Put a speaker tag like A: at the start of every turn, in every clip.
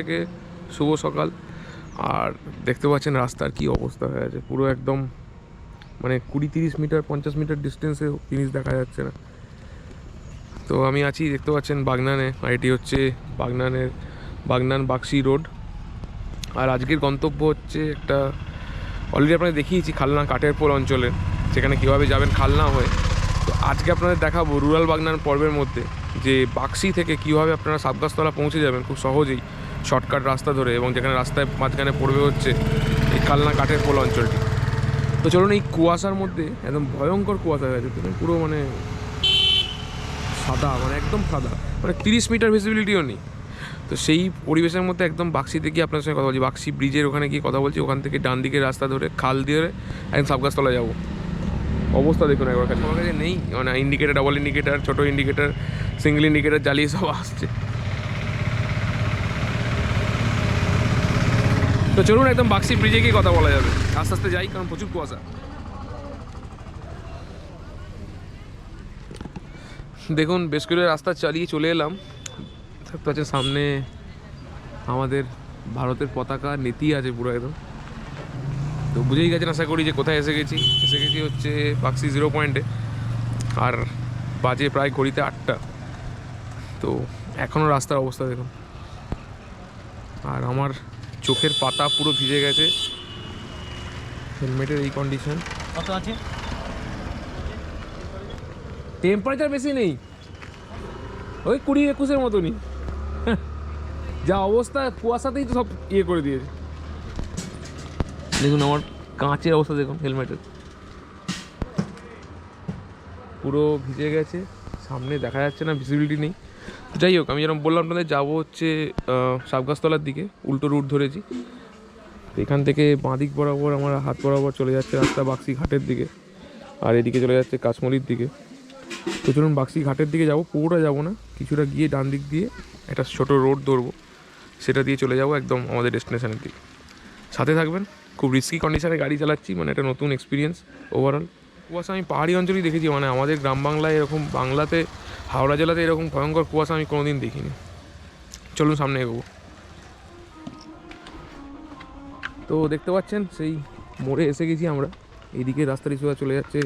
A: সবাইকে শুভ সকাল। আর দেখতে পাচ্ছেন রাস্তার কি অবস্থা হয়ে আছে। পুরো একদম মানে কুড়ি তিরিশ মিটার, পঞ্চাশ মিটার ডিস্টেন্সে জিনিস দেখা যাচ্ছে না। তো আমি আছি, দেখতে পাচ্ছেন বাগনানে। আর এটি হচ্ছে বাগনানের, বাগনান বাক্সি রোড। আর আজকের গন্তব্য হচ্ছে একটা অলরেডি আপনাদের দেখিয়েছি খালনা কাঠের পোল অঞ্চলে, সেখানে কীভাবে যাবেন খালনা হয়ে। তো আজকে আপনাদের দেখাবো রুরাল বাগনান পর্বের মধ্যে, যে বাক্সি থেকে কীভাবে আপনারা সাবগাছতলা পৌঁছে যাবেন খুব সহজেই। শর্টকাট রাস্তা ধরে এবং যেখানে রাস্তায় মাঝখানে পড়বে হচ্ছে এই খালনা কাঠের পোল অঞ্চলটি। তো চলুন এই কুয়াশার মধ্যে একদম ভয়ঙ্কর কুয়াশা হয়ে গেছে পুরো মানে সাদা মানে একদম সাদা মানে তিরিশ মিটার ভিজিবিলিটিও নেই। তো সেই পরিবেশের মধ্যে একদম বাক্সিতে গিয়ে আপনার সঙ্গে কথা বলছি বাক্সি ব্রিজের ওখানে গিয়ে কথা বলছি ওখান থেকে ডান দিকে রাস্তা ধরে খাল দিয়ে একদম সাবগাছতলা যাব। অবস্থা দেখুন একবার খালি। আমার কাছে নেই? মানে ইন্ডিকেটার ডাবল ইন্ডিকেটার ছোটো ইন্ডিকেটার সিঙ্গেল ইন্ডিকেটার জ্বালিয়ে সব আসছে। তো চলুন একদম বাক্সি ব্রিজে গিয়ে কথা বলা যাবে। আস্তে আস্তে যাই, কারণ প্রচুর কুয়াশা। দেখুন, বেশ করে রাস্তা চালিয়ে চলে এলাম। থাকতে পাচ্ছেন সামনে আমাদের ভারতের পতাকা নীতি আছে পুরো একদম। তো বুঝেই গেছেন, আশা করি যে কোথায় এসে গেছি। এসে গেছি হচ্ছে বাক্সি জিরো পয়েন্টে আর বাজে প্রায় ঘড়িতে আটটা। তো এখনও রাস্তার অবস্থা দেখুন। আর আমার চোখের পাতা পুরো ভিজে গেছে। হেলমেটের এই কন্ডিশন
B: কত আছে?
A: টেম্পারেচার বেশি নেই। ওই কুড়ি একুশের মতনই। যা অবস্থা কুয়াশাতেই তো সব ইয়ে করে দিয়েছে। দেখুন আমার কাঁচের অবস্থা দেখুন হেলমেটের পুরো ভিজে গেছে। সামনে দেখা যাচ্ছে না ভিজিবিলিটি নেই। তো যাই হোক, আমি যেরকম বললাম আপনাদের, যাব হচ্ছে সাবগাছতলার দিকে, উল্টো রুট ধরেছি। তো এখান থেকে বাঁদিক বরাবর আমার হাত বরাবর চলে যাচ্ছে রাস্তা বাক্সি ঘাটের দিকে, আর এদিকে চলে যাচ্ছে কাশ্মলির দিকে। তো চলুন বাক্সি ঘাটের দিকে যাব, পুরোটা যাব না, কিছুটা গিয়ে ডান দিক দিয়ে একটা ছোট রোড ধরবো। সেটা দিয়ে চলে যাব একদম আমাদের ডেস্টিনেশনের দিকে। সাথে থাকবেন, খুব রিস্কি কন্ডিশনে গাড়ি চালাচ্ছি মানে একটা নতুন এক্সপিরিয়েন্স ওভারঅল কুয়াশা, আমি পাহাড়ি অঞ্চলেই দেখেছি মানে আমাদের গ্রাম বাংলায় এরকম, বাংলাতে, হাওড়া জেলাতে এরকম ভয়ঙ্কর কুয়াশা আমি কোনোদিন দেখিনি। চলুন সামনে এগোবো। তো দেখতে পাচ্ছেন, সেই মোড়ে এসে গেছি আমরা। এইদিকে রাস্তাটি সোজা চলে যাচ্ছে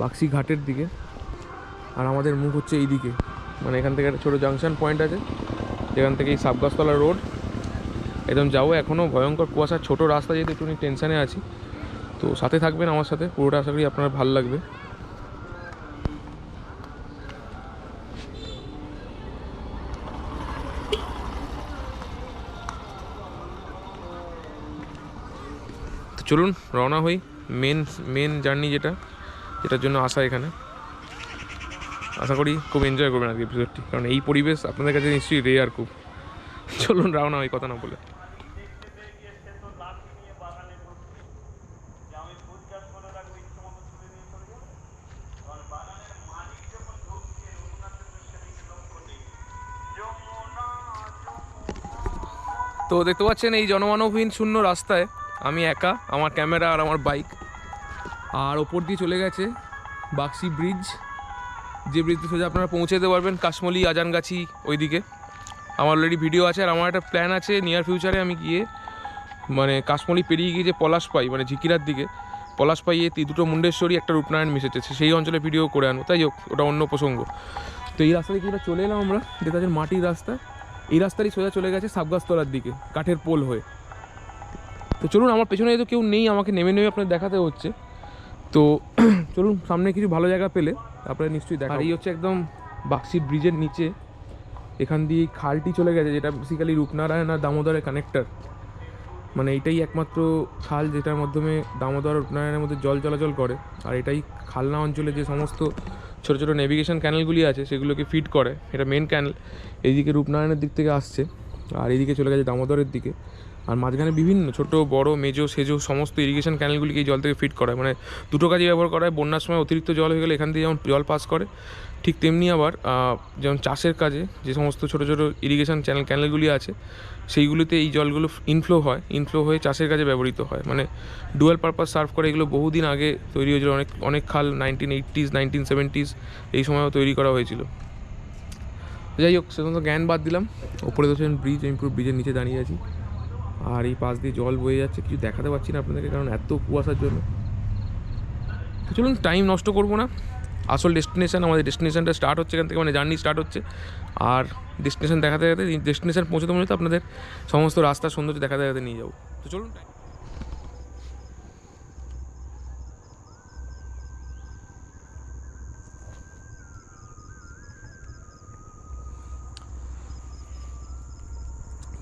A: বাক্সি ঘাটের দিকে। আর আমাদের মুখ হচ্ছে এই দিকে মানে এখান থেকে একটা ছোটো জাংশন পয়েন্ট আছে, যেখান থেকে এই সাবগাছতলা রোড। একদম যাব এখনও ভয়ঙ্কর কুয়াশার ছোটো রাস্তা যেহেতু একটু টেনশানে আছি। তো সাথে থাকবেন আমার সাথে, পুরোটা আশা করি আপনার ভালো লাগবে। তো চলুন, রওনা হই মেন মেন জার্নি যেটা, যেটার জন্য আসা এখানে। আশা করি খুব এনজয় করবেন আজকে এপিসোডটি কারণ এই পরিবেশ আপনাদের কাছে নিশ্চয়ই রেয়ার খুব। চলুন, রওনা হই কথা না বলে। তো দেখতে পাচ্ছেন এই জনমানবহীন শূন্য রাস্তায় আমি একা, আমার ক্যামেরা আর আমার বাইক। আর ওপর দিয়ে চলে গেছে বাক্সি ব্রিজ। যে ব্রিজটি সোজা আপনারা পৌঁছে যেতে পারবেন কাশমলি, আজানগাছি ওইদিকে। আমার অলরেডি ভিডিও আছে আর আমার একটা প্ল্যান আছে নিয়ার ফিউচারে আমি গিয়ে মানে কাশমলি পেরিয়ে গিয়ে যে পলাশ পাই মানে ঝিকিরার দিকে, পলাশ পাইয়ে দুটো মুন্ডেশ্বরী, একটা রূপনারায়ণ মিশেছে সেই অঞ্চলে ভিডিও করে আনব। তাই হোক, ওটা অন্য প্রসঙ্গ। তো এই রাস্তা দিয়ে চলে এলাম আমরা। যেটা মাটির রাস্তা। এই রাস্তারই সোজা চলে গেছে সাবগাছতলার দিকে, কাঠের পোল হয়ে। তো চলুন, আমার পেছনে তো কেউ নেই, আমাকে নেমে নেমে আপনার দেখাতে হচ্ছে। তো চলুন, সামনে কিছু ভালো জায়গা পেলে তারপরে নিশ্চয়ই দেখা এই হচ্ছে একদম বাক্সি ব্রিজের নিচে। এখান দিয়ে খালটি চলে গেছে, যেটা বেসিক্যালি রূপনারায়ণ আর দামোদরের কানেক্টার মানে এটাই একমাত্র খাল যেটার মাধ্যমে দামোদর রূপনারায়ণের মধ্যে জল চলাচল করে। আর এটাই খালনা অঞ্চলে যে সমস্ত ছোটো ছোটো নেভিগেশন ক্যানেলগুলি আছে, সেগুলোকে ফিট করে। এটা মেন ক্যানেল এইদিকে রূপনারায়ণের দিক থেকে আসছে, আর এইদিকে চলে গেছে দামোদরের দিকে। আর মাঝখানে বিভিন্ন ছোট, বড়, মেজো, সেজো, সমস্ত ইরিগেশন ক্যানেলগুলিকে এই জল থেকে ফিট করা মানে দুটো কাজে ব্যবহার করা হয় বন্যার সময় অতিরিক্ত জল হয়ে গেলে এখান দিয়ে যেমন জল পাস করে, ঠিক তেমনি আবার যেমন চাষের কাজে যে সমস্ত ছোটো ছোটো ইরিগেশন চ্যানেল ক্যানেলগুলি আছে, সেইগুলিতে এই জলগুলো ইনফ্লো হয়। ইনফ্লো হয়ে চাষের কাজে ব্যবহৃত হয়। মানে ডুয়াল পারপাস সার্ভ করে। এগুলো বহুদিন আগে তৈরি হয়েছিল। অনেক অনেক খাল নাইনটিন এইটিস নাইনটিন সেভেন্টিস এই সময়ও তৈরি করা হয়েছিল। যাই হোক সেজন্য জ্ঞান বাদ দিলাম। ওপরে তো ব্রিজ আমি পুরো ব্রিজের নিচে দাঁড়িয়ে আছি। আর এই পাশ দিয়ে জল বয়ে যাচ্ছে, কিছু দেখাতে পারছি না আপনাদেরকে কারণ এত কুয়াশার জন্য। চলুন টাইম নষ্ট করব না। আসল ডেস্টিনেশান আমাদের ডেস্টিনেশানটা স্টার্ট হচ্ছে এখান থেকে মানে জার্নি স্টার্ট হচ্ছে। আর ডেস্টিনেশান দেখাতে দেখাতে ডেস্টিনেশান পৌঁছতে পৌঁছতে আপনাদের সমস্ত রাস্তার সৌন্দর্য দেখাতে দেখাতে নিয়ে যাব। তো চলুন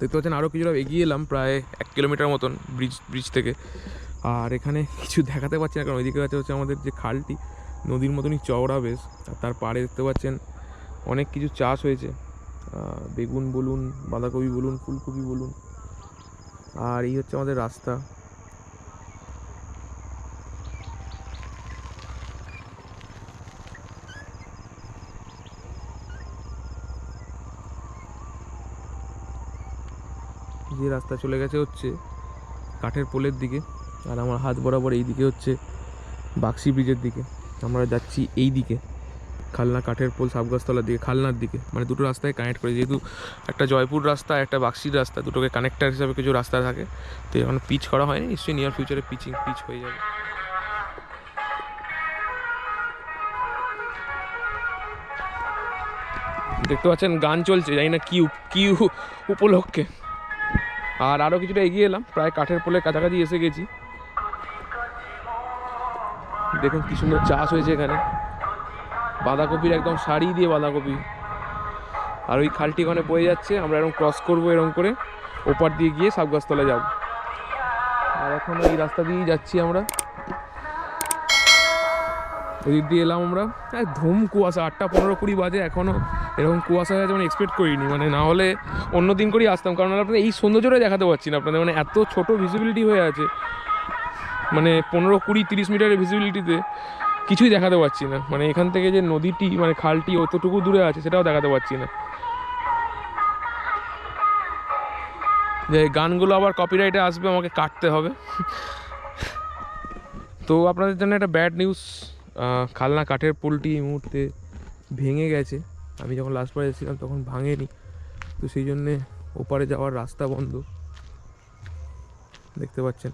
A: দেখতে পাচ্ছেন আরও কিছুটা এগিয়ে এলাম, প্রায় এক কিলোমিটার মতন ব্রিজ ব্রিজ থেকে। আর এখানে কিছু দেখাতে পারছি না, কারণ ওইদিকে আছে হচ্ছে আমাদের যে খালটি, নদীর মতনই চওড়া বেশ। আর তার পাড়ে দেখতে পাচ্ছেন অনেক কিছু চাষ হয়েছে। বেগুন বলুন, বাঁধাকপি বলুন, ফুলকপি বলুন। আর এই হচ্ছে আমাদের রাস্তা। রাস্তা চলে গেছে হচ্ছে কাঠের পোলের দিকে আর আমার হাত বরাবর এই দিকে হচ্ছে বাক্সি ব্রিজের দিকে। আমরা যাচ্ছি এই দিকে খালনা কাঠের পোল সাবগাছতলার দিকে, খালনার দিকে। মানে দুটো রাস্তায় কানেক্ট করে, যেহেতু একটা জয়পুর রাস্তা, একটা বাক্সির রাস্তা, দুটোকে কানেক্টার হিসাবে কিছু রাস্তা থাকে। তো এখন পিচ করা হয়নি, নিশ্চয়ই নিয়ার ফিউচারে পিচিং পিচ হয়ে যাবে। দেখতে পাচ্ছেন, গান চলছে, জানি না কি কি উপলক্ষে। আর আরও কিছুটা এগিয়ে এলাম, প্রায় কাঠের পোলের কাছাকাছি এসে গেছি। দেখুন কি সুন্দর চাষ হয়েছে এখানে। বাঁধাকপির একদম সারি দিয়ে বাঁধাকপি। আর ওই খালটি ওখানে বয়ে যাচ্ছে, আমরা এরকম ক্রস করব এরকম করে, ওপার দিয়ে গিয়ে সাবগাছতলা যাব। আর এখন এই রাস্তা দিয়েই যাচ্ছি আমরা। ওদিক দিয়ে এলাম আমরা। ধুম কুয়াশা, আটটা পনেরো কুড়ি বাজে এখনও এরকম কুয়াশা আছে মানে এক্সপেক্ট করিনি। মানে না হলে অন্য দিন করেই আসতাম। কারণ আপনার এই সৌন্দর্যটাই দেখাতে পারছি না আপনাদের। মানে এত ছোট ভিজিবিলিটি হয়ে আছে। মানে পনেরো কুড়ি তিরিশ মিটারের ভিজিবিলিটিতে কিছুই দেখাতে পারছি না। মানে এখান থেকে যে নদীটি মানে খালটি অতটুকু দূরে আছে সেটাও দেখাতে পারছি না। যে গানগুলো আবার কপিরাইটে আসবে, আমাকে কাটতে হবে। তো আপনাদের জন্য একটা ব্যাড নিউজ খালনা কাঠের পুলটি এই মুহূর্তে ভেঙে গেছে। আমি যখন লাস্ট লাস্টবার এসেছিলাম তখন ভাঙেনি। তো সেই জন্যে ওপারে যাওয়ার রাস্তা বন্ধ। দেখতে পাচ্ছেন?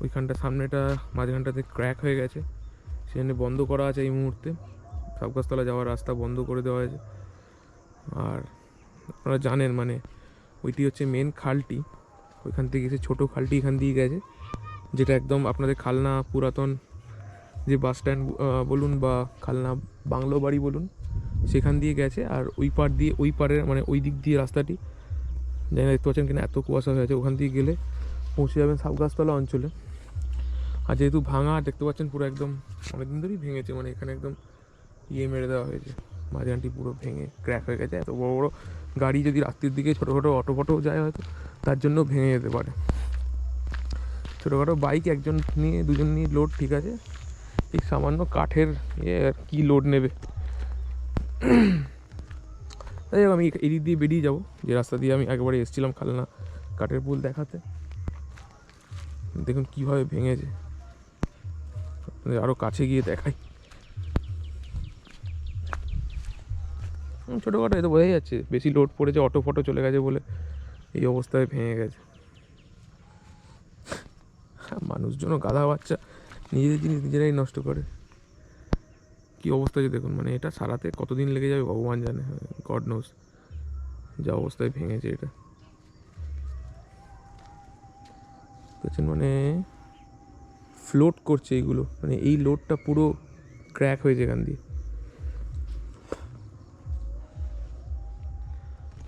A: ওইখানটা সামনেটা, মাঝখানটাতে ক্র্যাক হয়ে গেছে। সেখানে বন্ধ করা আছে এই মুহূর্তে। সাবগাছতলা যাওয়ার রাস্তা বন্ধ করে দেওয়া হয়েছে। আর আপনারা জানেন মানে ওইটি হচ্ছে মেন খালটি। ওইখান থেকে এসে ছোটো খালটি এখান দিয়ে গেছে। যেটা একদম আপনাদের খালনা পুরাতন যে বাস স্ট্যান্ড বলুন বা খালনা বাংলো বাড়ি বলুন সেখান দিয়ে গেছে আর ওই পার দিয়ে, ওই পারের মানে ওই দিক দিয়ে রাস্তাটি, জানি না, দেখতে পাচ্ছেন কিনা, এত কুয়াশা হয়ে আছে। ওখান দিয়ে গেলে পৌঁছে যাবেন সাবগাছতলা অঞ্চলে। আর যেহেতু ভাঙা, দেখতে পাচ্ছেন পুরো একদম অনেকদিন ধরেই ভেঙেছে মানে এখানে একদম ইয়ে মেরে দেওয়া হয়েছে। মাঝখানটি পুরো ভেঙে ক্র্যাক হয়ে গেছে। এত বড় বড় গাড়ি যদি রাত্রির দিকে ছোটো ছোটো অটো ফটো যায় হয়তো, তার জন্য ভেঙে যেতে পারে। ছোটোখাটো বাইক একজন নিয়ে, দুজন নিয়ে লোড ঠিক আছে। এই সামান্য কাঠের ইয়ে কী লোড নেবে? তাই আমি এদিক দিয়ে বেরিয়ে যাব। যে রাস্তা দিয়ে আমি একবারে এসেছিলাম খালনা কাঠের পুল দেখাতে। দেখুন কীভাবে ভেঙেছে। আরও কাছে গিয়ে দেখাই। ছোটোখাটো এ তো বোঝাই যাচ্ছে, বেশি লোড পড়েছে, অটো ফটো চলে গেছে বলে এই অবস্থায় ভেঙে গেছে। মানুষজনও গাধা বাচ্চা, নিজেদের জিনিস নিজেরাই নষ্ট করে। কি অবস্থা যে দেখুন মানে এটা সারাতে কতদিন লেগে যাবে ভগবান জানে গড নোস যা অবস্থায় ভেঙেছে এটা। দেখছেন মানে ফ্লোট করছে এইগুলো মানে এই লোডটা পুরো ক্র্যাক হয়েছে এখান দিয়ে।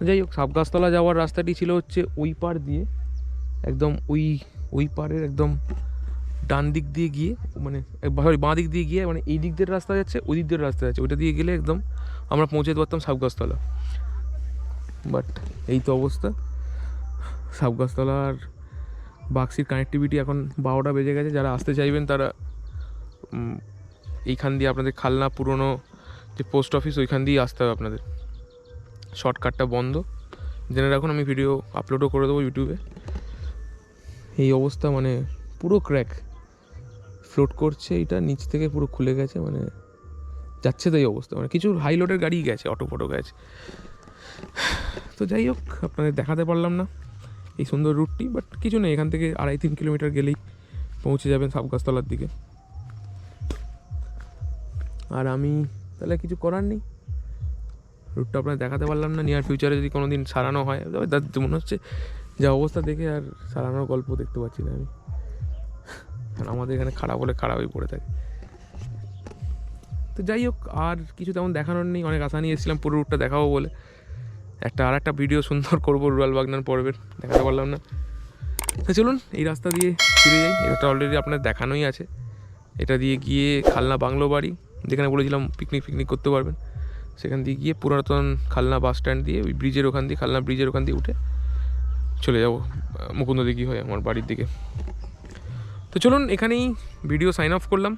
A: যাই হোক সাবগাছতলা যাওয়ার রাস্তাটি ছিল হচ্ছে ওই পার দিয়ে, একদম ওই ওই পারের একদম ডান দিক দিয়ে গিয়ে মানে সরি বাঁ দিক দিয়ে গিয়ে মানে এই দিক দিয়ে রাস্তা যাচ্ছে, ওই দিক দিয়ে রাস্তা যাচ্ছে। ওইটা দিয়ে গেলে একদম আমরা পৌঁছে যেতে পারতাম সাবগাছতলা বাট এই তো অবস্থা। সাবগাছতলা আর বাক্সির কানেক্টিভিটি এখন বারোটা বেজে গেছে। যারা আসতে চাইবেন তারা এইখান দিয়ে আপনাদের খালনা পুরনো যে পোস্ট অফিস ওইখান দিয়ে আসতে হবে আপনাদের। শর্টকাটটা বন্ধ। জেনে রাখুন, আমি ভিডিও আপলোডও করে দেবো ইউটিউবে এই অবস্থা মানে পুরো ক্র্যাক ফ্লোট করছে, এটা নিচ থেকে পুরো খুলে গেছে মানে যাচ্ছে তাই অবস্থা। মানে কিছু হাই লোডের গাড়ি গেছে অটো ফটো গেছে। তো যাই হোক, আপনাদের দেখাতে পারলাম না এই সুন্দর রুটটি বাট কিছু নেই, এখান থেকে আড়াই তিন কিলোমিটার গেলেই পৌঁছে যাবেন সাবগাছতলার দিকে। আর আমি তাহলে কিছু করার নেই। রুটটা আপনার দেখাতে পারলাম না নিয়ার ফিউচারে যদি কোনো দিন সারানো হয়, তবে তার মনে হচ্ছে যা অবস্থা দেখে আর সারানোর গল্প দেখতে পাচ্ছি না আমি। কারণ আমাদের এখানে খারাপ হলে খারাপই পড়ে থাকে। তো যাই হোক, আর কিছু তেমন দেখানোর নেই। অনেক আশা নিয়ে এসেছিলাম পুরো রুটটা দেখাবো বলে। একটা আর একটা ভিডিও সুন্দর করব রুরাল বাগনান পর্বের। দেখাতে পারলাম না। তো চলুন, এই রাস্তা দিয়ে ফিরে যাই। এটা অলরেডি আপনার দেখানোই আছে। এটা দিয়ে গিয়ে খালনা বাংলো বাড়ি, যেখানে বলেছিলাম পিকনিক ফিকনিক করতে পারবেন। সেখান দিয়ে গিয়ে পুরাতন খালনা বাস স্ট্যান্ড দিয়ে ওই ব্রিজের ওখান দিয়ে, খালনা ব্রিজের ওখান দিয়ে উঠে চলে যাব। মুকুন্দ দিঘি হয় আমার বাড়ির দিকে। তো চলুন এখানেই ভিডিও সাইন অফ করলাম।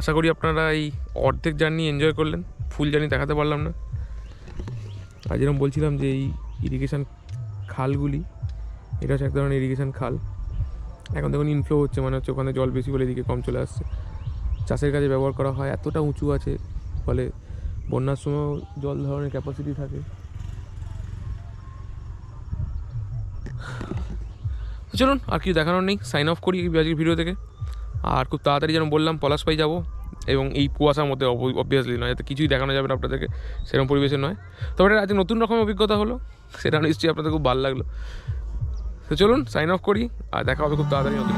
A: আশা করি আপনারা এই অর্ধেক জার্নি এনজয় করলেন। ফুল জার্নি দেখাতে পারলাম না। আর যেরকম বলছিলাম যে এই ইরিগেশন খালগুলি, এটা হচ্ছে এক ধরনের ইরিগেশন খাল। এখন দেখুন ইনফ্লো হচ্ছে মানে হচ্ছে ওখানে জল বেশি বলে এদিকে কম চলে আসছে। চাষের কাজে ব্যবহার করা হয়, এতটা উঁচু আছে, ফলে বন্যার সময় জল ধারণের ক্যাপাসিটি থাকে। চলুন, আর কিছু দেখানোর নেই। সাইন অফ করি আজকের ভিডিও থেকে। আর খুব তাড়াতাড়ি যেন বললাম পলাশপাই যাব। এবং এই কুয়াশার মধ্যে অবভিয়াসলি নয় যাতে কিছুই দেখানো যাবে না আপনাদেরকে। সেরকম পরিবেশে নয়। তবে এটা আজকে নতুন রকম অভিজ্ঞতা হলো। সেটা নিশ্চয়ই আপনাদের খুব ভালো লাগল। তো চলুন সাইন অফ করি, আর দেখা হবে খুব তাড়াতাড়ি নতুন